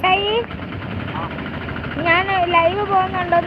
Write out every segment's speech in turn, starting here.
ചേട്ടായി. ഞാൻ ലൈവ് പോകുന്നുണ്ടോ?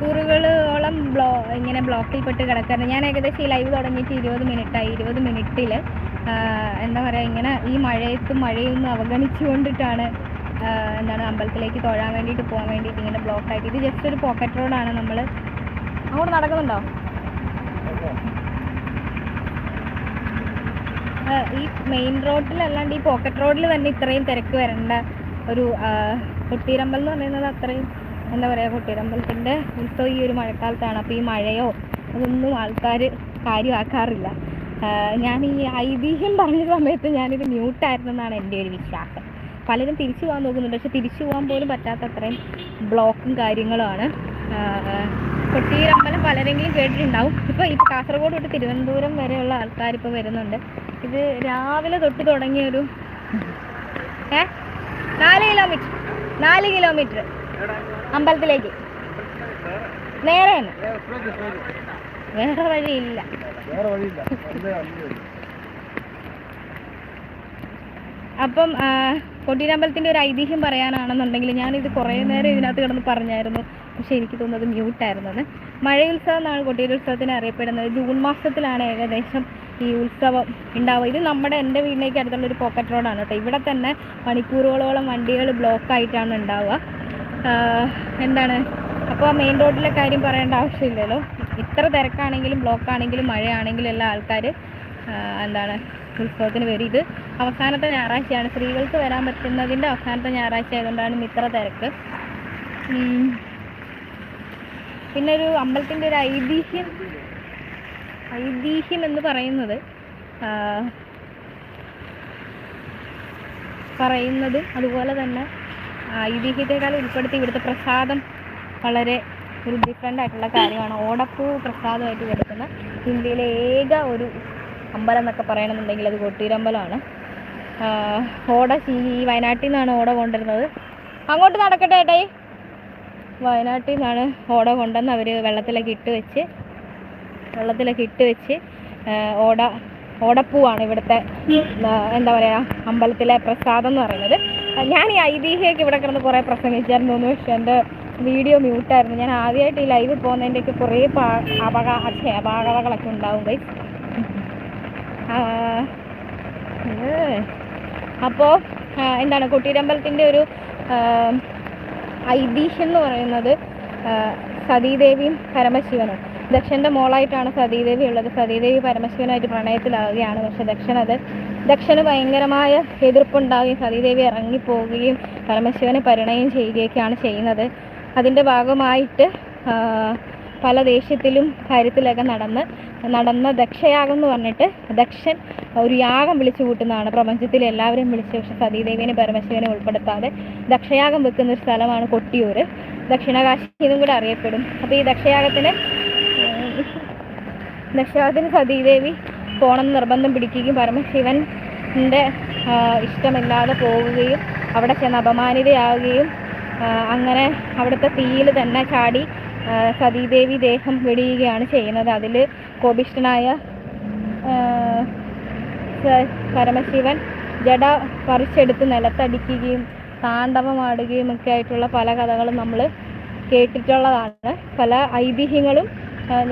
മണിക്കൂറുകളോളം ബ്ലോ ഇങ്ങനെ ബ്ലോക്കിൽ പെട്ട് കിടക്കാറുണ്ട്. ഞാൻ ഏകദേശം ഈ ലൈവ് തുടങ്ങിയിട്ട് ഇരുപത് മിനിറ്റായി. ഇരുപത് മിനിറ്റിൽ എന്താ പറയുക ഇങ്ങനെ ഈ മഴയത്ത് മഴയൊന്നും അവഗണിച്ചുകൊണ്ടിട്ടാണ് എന്താണ് അമ്പലത്തിലേക്ക് തൊഴാൻ വേണ്ടിയിട്ട് പോകാൻ വേണ്ടിയിട്ട് ഇങ്ങനെ ബ്ലോക്ക് ആയിട്ട് ഇത് ജസ്റ്റ് ഒരു പോക്കറ്റ് റോഡാണ് നമ്മൾ അങ്ങോട്ട് നടക്കുന്നുണ്ടോ? ഈ മെയിൻ റോഡിലല്ലാണ്ട് ഈ പോക്കറ്റ് റോഡിൽ തന്നെ ഇത്രയും തിരക്ക് വരേണ്ട ഒരു കൊട്ടീരമ്പലം എന്ന് പറയുന്നത് അത്രയും എന്താ പറയുക കുട്ടിയമ്പലത്തിന്റെ ഉത്സവം ഈ ഒരു മഴക്കാലത്താണ്. അപ്പോൾ ഈ മഴയോ അതൊന്നും ആൾക്കാർ കാര്യമാക്കാറില്ല. ഞാൻ ഈ ഐതിഹ്യം പറഞ്ഞ സമയത്ത് ഞാനിത് മ്യൂട്ടായിരുന്നെന്നാണ് എന്റെ ഒരു വിശ്വാസം. പലരും തിരിച്ചു പോകാൻ നോക്കുന്നുണ്ട്. പക്ഷെ തിരിച്ചു പോകാൻ പോലും പറ്റാത്ത അത്രയും ബ്ലോക്കും കാര്യങ്ങളുമാണ്. കൊട്ടിയൂരമ്പലം പലരെങ്കിലും കേട്ടിട്ടുണ്ടാവും. ഇപ്പോൾ ഇപ്പോൾ കാസർഗോഡ് തൊട്ട് തിരുവനന്തപുരം വരെയുള്ള ആൾക്കാർ ഇപ്പോൾ വരുന്നുണ്ട്. ഇത് രാവിലെ തൊട്ട് തുടങ്ങിയ ഒരു ഏ? നാല് കിലോമീറ്റർ നാല് കിലോമീറ്റർ അമ്പലത്തിലേക്ക്. നേരെ വേറെ വഴിയില്ല. അപ്പം ആ, കൊട്ടിയൂരമ്പലത്തിന്റെ ഒരു ഐതിഹ്യം പറയാനാണെന്നുണ്ടെങ്കിൽ ഇത് കുറേ നേരം ഇതിനകത്ത് കിടന്ന് പറഞ്ഞായിരുന്നു. പക്ഷേ എനിക്ക് തോന്നുന്നത് മ്യൂട്ടായിരുന്നത് മഴയുത്സവം എന്നാണ് കൊട്ടിയൂർ ഉത്സവത്തിന് അറിയപ്പെടുന്നത്. ജൂൺ മാസത്തിലാണ് ഏകദേശം ഈ ഉത്സവം ഉണ്ടാവുക. ഇത് നമ്മുടെ എന്റെ വീടിനേക്ക് അടുത്തുള്ള ഒരു പോക്കറ്റ് റോഡാണ് കേട്ടോ. ഇവിടെ തന്നെ മണിക്കൂറുകളോളം വണ്ടികൾ ബ്ലോക്കായിട്ടാണ് ഉണ്ടാവുക. എന്താണ്? അപ്പോൾ മെയിൻ റോഡിലെ കാര്യം പറയേണ്ട ആവശ്യമില്ലല്ലോ. ഇത്ര തിരക്കാണെങ്കിലും ബ്ലോക്കാണെങ്കിലും മഴയാണെങ്കിലും എല്ലാ ആൾക്കാർ എന്താണ് ഉത്സവത്തിന് വരും. ഇത് അവസാനത്തെ ഞായറാഴ്ചയാണ്. സ്ത്രീകൾക്ക് വരാൻ പറ്റുന്നതിന്റെ അവസാനത്തെ ഞായറാഴ്ച ആയതുകൊണ്ടാണ് ഇത്ര തിരക്ക്. പിന്നെ ഒരു അമ്പലത്തിന്റെ ഒരു ഐതിഹ്യം ഐതിഹ്യം എന്ന് പറയുന്നത് പറയുന്നതും അതുപോലെ തന്നെ ഐതിഹ്യത്തെക്കാൾ ഉൾപ്പെടുത്തി ഇവിടുത്തെ പ്രസാദം വളരെ ഒരു ഡിഫറെന്റ് ആയിട്ടുള്ള കാര്യമാണ്. ഓടപ്പൂ പ്രസാദമായിട്ട് കൊടുക്കുന്ന ഇന്ത്യയിലെ ഏക ഒരു അമ്പലം എന്നൊക്കെ പറയണമെന്നുണ്ടെങ്കിൽ അത് കൊട്ടിയൂരമ്പലമാണ് ഓട ഈ വയനാട്ടിൽ നിന്നാണ് ഓട കൊണ്ടുവരുന്നത്. അങ്ങോട്ട് നടക്കട്ടെ ഏട്ടായി. വയനാട്ടിൽ നിന്നാണ് ഓട കൊണ്ടുവന്ന് അവർ വെള്ളത്തിലൊക്കെ ഇട്ട് വെച്ച് വെള്ളത്തിലൊക്കെ ഇട്ട് വെച്ച് ഓട ഓടപ്പൂവാണ് ഇവിടുത്തെ എന്താ പറയുക അമ്പലത്തിലെ പ്രസാദം എന്ന് പറയുന്നത്. ഞാൻ ഈ ഐതിഹ്യമൊക്കെ ഇവിടെ കിടന്ന് കുറേ പ്രസംഗിച്ചായിരുന്നു തോന്നുന്നു പക്ഷെ എന്റെ വീഡിയോ മ്യൂട്ടായിരുന്നു. ഞാൻ ആദ്യമായിട്ട് ഈ ലൈവ് പോകുന്നതിന്റെയൊക്കെ കുറേ പാ അപക അച്ഛേ അപാകതകളൊക്കെ ഉണ്ടാവും കൈ അപ്പോൾ എന്താണ് കുട്ടീരമ്പലത്തിന്റെ ഒരു ഐതിഹ്യം എന്ന് പറയുന്നത് സതീദേവിയും പരമശിവനും. ദക്ഷന്റെ മോളായിട്ടാണ് സതീദേവി ഉള്ളത്. സതീദേവി പരമശിവനായിട്ട് പ്രണയത്തിലാവുകയാണ്. പക്ഷെ ദക്ഷൻ അത് ദക്ഷന് ഭയങ്കരമായ എതിർപ്പുണ്ടാവുകയും സതീദേവി ഇറങ്ങിപ്പോവുകയും പരമശിവനെ പരിണയം ചെയ്യുകയൊക്കെയാണ് ചെയ്യുന്നത്. അതിന്റെ ഭാഗമായിട്ട് പല ദേഷ്യത്തിലും കാര്യത്തിലൊക്കെ നടന്ന് നടന്ന ദക്ഷയാഗം എന്ന് പറഞ്ഞിട്ട് ദക്ഷൻ ഒരു യാഗം വിളിച്ചു കൂട്ടുന്നതാണ്. പ്രപഞ്ചത്തിലെ എല്ലാവരെയും വിളിച്ച് പക്ഷെ സതീദേവിനെ പരമശിവനെ ഉൾപ്പെടുത്താതെ ദക്ഷയാഗം വെക്കുന്ന ഒരു സ്ഥലമാണ് കൊട്ടിയൂർ ദക്ഷിണകാശി എന്നും കൂടെ അറിയപ്പെടും. അപ്പോൾ ഈ ദക്ഷയാഗത്തിന് ദക്ഷയാഗത്തിന് സതീദേവി പോകണമെന്ന് നിർബന്ധം പിടിക്കുകയും പരമശിവന്റെ ഇഷ്ടമില്ലാതെ പോവുകയും അവിടെ ചെന്ന് അപമാനിതയാവുകയും അങ്ങനെ അവിടുത്തെ തീയിൽ തന്നെ ചാടി സതീദേവി ദേഹം വെടിയുകയാണ് ചെയ്യുന്നത്. അതിൽ കോപിഷ്ഠനായ പരമശിവൻ ജട പറിച്ചെടുത്ത് നിലത്തടിക്കുകയും താണ്ഡവമാടുകയും ഒക്കെ ആയിട്ടുള്ള പല കഥകളും നമ്മൾ കേട്ടിട്ടുള്ളതാണ്. പല ഐതിഹ്യങ്ങളും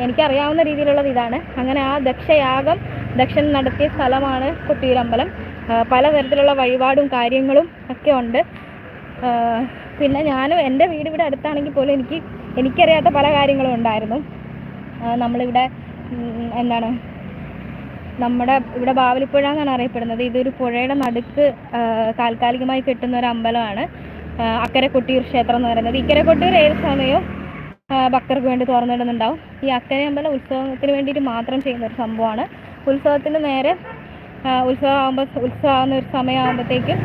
എനിക്കറിയാവുന്ന രീതിയിലുള്ളത് ഇതാണ്. അങ്ങനെ ആ ദക്ഷയാഗം ദക്ഷൻ നടത്തിയ സ്ഥലമാണ് കൊട്ടിയൂരമ്പലം പലതരത്തിലുള്ള വഴിപാടും കാര്യങ്ങളും ഒക്കെ ഉണ്ട്. പിന്നെ ഞാനും എന്റെ വീട് ഇവിടെ അടുത്താണെങ്കിൽ പോലും എനിക്ക് എനിക്കറിയാത്ത പല കാര്യങ്ങളും ഉണ്ടായിരുന്നു. നമ്മളിവിടെ എന്താണ് നമ്മുടെ ഇവിടെ ബാവലിപ്പുഴ എന്നാണ് അറിയപ്പെടുന്നത്. ഇതൊരു പുഴയുടെ നടുക്ക് താൽക്കാലികമായി കിട്ടുന്ന ഒരു അമ്പലമാണ്. അക്കരെ കൊട്ടിയൂർ ക്ഷേത്രം എന്ന് പറയുന്നത്. ഇക്കരെ കൊട്ടിയൂർ ഏത് സമയവും ഭക്തർക്ക് വേണ്ടി തുറന്നിടുന്നുണ്ടാവും? ഈ അക്കരെ അമ്പലം ഉത്സവത്തിന് വേണ്ടിയിട്ട് മാത്രം ചെയ്യുന്ന ഒരു സംഭവമാണ്. ഉത്സവത്തിന് നേരെ ഉത്സവമാകുമ്പോൾ ഉത്സവമാകുന്ന ഒരു സമയമാകുമ്പോഴത്തേക്കും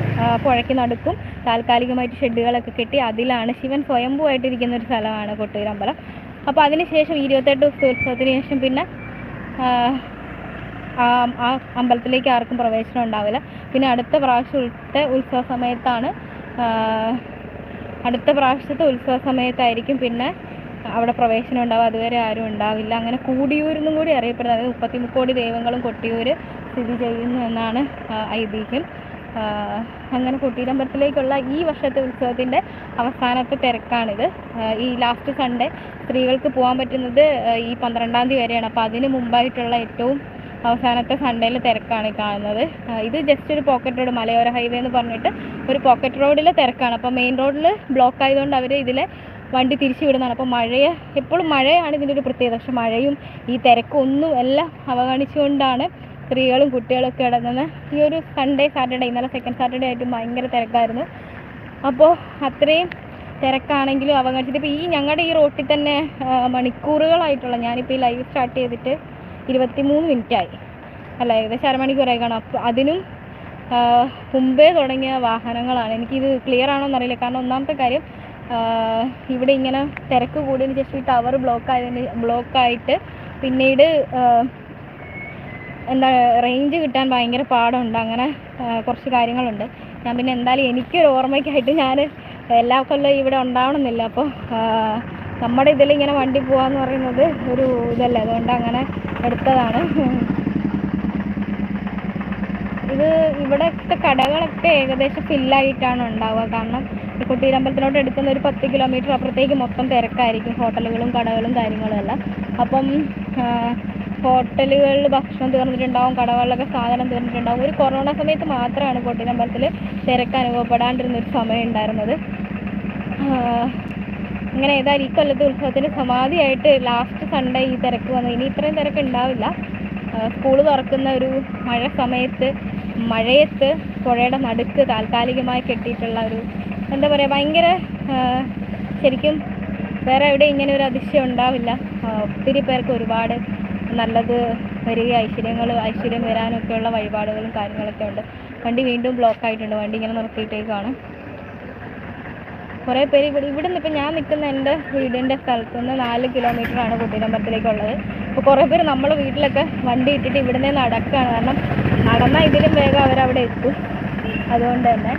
പുഴയ്ക്ക് നടുക്കും താൽക്കാലികമായിട്ട് ഷെഡുകളൊക്കെ കെട്ടി അതിലാണ് ശിവൻ സ്വയംഭൂവായിട്ടിരിക്കുന്ന ഒരു സ്ഥലമാണ് കൊട്ടിയൂർ അമ്പലം അപ്പോൾ അതിനുശേഷം ഇരുപത്തെട്ട് ദിവസത്തെ ഉത്സവത്തിന് ശേഷം പിന്നെ ആ അമ്പലത്തിലേക്ക് ആർക്കും പ്രവേശനം ഉണ്ടാവില്ല. പിന്നെ അടുത്ത പ്രാവശ്യത്തെ ഉത്സവ സമയത്താണ് അടുത്ത പ്രാവശ്യത്തെ ഉത്സവ സമയത്തായിരിക്കും പിന്നെ അവിടെ പ്രവേശനം ഉണ്ടാവുക അതുവരെ ആരും ഉണ്ടാവില്ല. അങ്ങനെ കൂടിയൂരെന്നും കൂടി അറിയപ്പെടുന്നത് അതായത് മുപ്പത്തി മുക്കോടി ദൈവങ്ങളും കൊട്ടിയൂർ സ്ഥിതി ചെയ്യുന്നു എന്നാണ് ഐതിഹ്യം. അങ്ങനെ കുട്ടീരമ്പലത്തിലേക്കുള്ള ഈ വർഷത്തെ ഉത്സവത്തിന്റെ അവസാനത്തെ തിരക്കാണിത്. ഈ ലാസ്റ്റ് സൺഡേ സ്ത്രീകൾക്ക് പോകാൻ പറ്റുന്നത് ഈ പന്ത്രണ്ടാം തീയതി വരെയാണ്. അപ്പോൾ അതിന് മുമ്പായിട്ടുള്ള ഏറ്റവും അവസാനത്തെ സൺഡേയിൽ തിരക്കാണ് കാണുന്നത്. ഇത് ജസ്റ്റ് ഒരു പോക്കറ്റ് റോഡ് മലയോര ഹൈവേ എന്ന് പറഞ്ഞിട്ട് ഒരു പോക്കറ്റ് റോഡിലെ തിരക്കാണ്. അപ്പോൾ മെയിൻ റോഡിൽ ബ്ലോക്ക് ആയതുകൊണ്ട് അവർ ഇതിലെ വണ്ടി തിരിച്ചു വിടുന്നതാണ് അപ്പോൾ മഴയെ എപ്പോഴും മഴയാണ് ഇതിന്റെ ഒരു പ്രത്യേകത. പക്ഷെ മഴയും ഈ തിരക്കും ഒന്നും എല്ലാം അവഗണിച്ചുകൊണ്ടാണ് സ്ത്രീകളും കുട്ടികളും ഒക്കെ ഇടങ്ങുന്നത് ഈ ഒരു സൺഡേ സാറ്റർഡേ ഇന്നലെ സെക്കൻഡ് സാറ്റർഡേ ആയിട്ട് ഭയങ്കര തിരക്കായിരുന്നു. അപ്പോൾ അത്രയും തിരക്കാണെങ്കിലും അവഗണിച്ചിട്ട് ഇപ്പോൾ ഈ ഞങ്ങളുടെ ഈ റോട്ടിൽ തന്നെ മണിക്കൂറുകളായിട്ടുള്ള ഞാനിപ്പോൾ ഈ ലൈവ് സ്റ്റാർട്ട് ചെയ്തിട്ട് ഇരുപത്തി മൂന്ന് മിനിറ്റായി. അല്ല ഏകദേശം അരമണിക്കൂറായി കാണാം. അപ്പോൾ അതിനും മുമ്പേ തുടങ്ങിയ വാഹനങ്ങളാണ്. എനിക്കിത് ക്ലിയർ ആണോ എന്നറിയില്ല കാരണം ഒന്നാമത്തെ കാര്യം ഇവിടെ ഇങ്ങനെ തിരക്ക് കൂടിയതിന് ശേഷം ഈ ടവർ ബ്ലോക്ക് ആയതിന് ബ്ലോക്കായിട്ട് പിന്നീട് എന്താ റേഞ്ച് കിട്ടാൻ ഭയങ്കര പാടുണ്ട്. അങ്ങനെ കുറച്ച് കാര്യങ്ങളുണ്ട്. ഞാൻ പിന്നെ എന്തായാലും എനിക്കൊരു ഓർമ്മയ്ക്കായിട്ട് ഞാൻ എല്ലാ കൊല്ലവും ഇവിടെ ഉണ്ടാവണമെന്നില്ല. അപ്പോൾ നമ്മുടെ ഇതിൽ ഇങ്ങനെ വണ്ടി പോകാന്ന് പറയുന്നത് ഒരു ഇതല്ല. അതുകൊണ്ട് അങ്ങനെ എടുത്തതാണ്. ഇത് ഇവിടുത്തെ കടകളൊക്കെ ഏകദേശം ഫില്ലായിട്ടാണ് ഉണ്ടാവുക. കാരണം ഈ കുട്ടീരമ്പലത്തിലോട്ട് എടുക്കുന്ന ഒരു പത്ത് കിലോമീറ്റർ അപ്പുറത്തേക്ക് മൊത്തം തിരക്കായിരിക്കും. ഹോട്ടലുകളും കടകളും കാര്യങ്ങളും എല്ലാം. അപ്പം ഹോട്ടലുകളിൽ ഭക്ഷണം തീർന്നിട്ടുണ്ടാവും കടകളിലൊക്കെ സാധനം തീർന്നിട്ടുണ്ടാവും. ഒരു കൊറോണ സമയത്ത് മാത്രമാണ് കുട്ടീരമ്പലത്തിൽ തിരക്ക് അനുഭവപ്പെടാണ്ടിരുന്ന ഒരു സമയം ഉണ്ടായിരുന്നത്. ഇങ്ങനെ ഏതായാലും ഈ കൊല്ലത്തെ ഉത്സവത്തിന് സമാധിയായിട്ട് ലാസ്റ്റ് സൺഡേ ഈ തിരക്ക് വന്നു. ഇനി ഇത്രയും തിരക്ക് ഉണ്ടാവില്ല. സ്കൂൾ തുറക്കുന്ന ഒരു മഴ സമയത്ത് മഴയത്ത് പുഴയുടെ നടുക്ക് താൽക്കാലികമായി കെട്ടിയിട്ടുള്ള ഒരു എന്താ പറയുക ഭയങ്കര ശരിക്കും വേറെ എവിടെ ഇങ്ങനെ ഒരു അതിശയം ഉണ്ടാവില്ല. ഒത്തിരി പേർക്ക് ഒരുപാട് നല്ലത് വരിക ഐശ്വര്യങ്ങൾ ഐശ്വര്യം വരാനൊക്കെയുള്ള വഴിപാടുകളും കാര്യങ്ങളൊക്കെ ഉണ്ട്. വണ്ടി വീണ്ടും ബ്ലോക്ക് ആയിട്ടുണ്ട്. വണ്ടി ഇങ്ങനെ നിർത്തിയിട്ടേക്കാണ്. കുറേ പേര് ഇവിടെ ഇവിടെ നിന്ന് ഇപ്പം ഞാൻ നിൽക്കുന്ന എന്റെ വീടിന്റെ സ്ഥലത്ത് നിന്ന് നാല് കിലോമീറ്ററാണ് ആണ് കുട്ടീരമ്പലത്തിലേക്കുള്ളത്. അപ്പോൾ കുറേ പേര് നമ്മൾ വീട്ടിലൊക്കെ വണ്ടി ഇട്ടിട്ട് ഇവിടുന്ന് നടക്കുകയാണ്. കാരണം നടന്നാൽ ഇതിലും വേഗം അവരവിടെ എത്തും. അതുകൊണ്ട് തന്നെ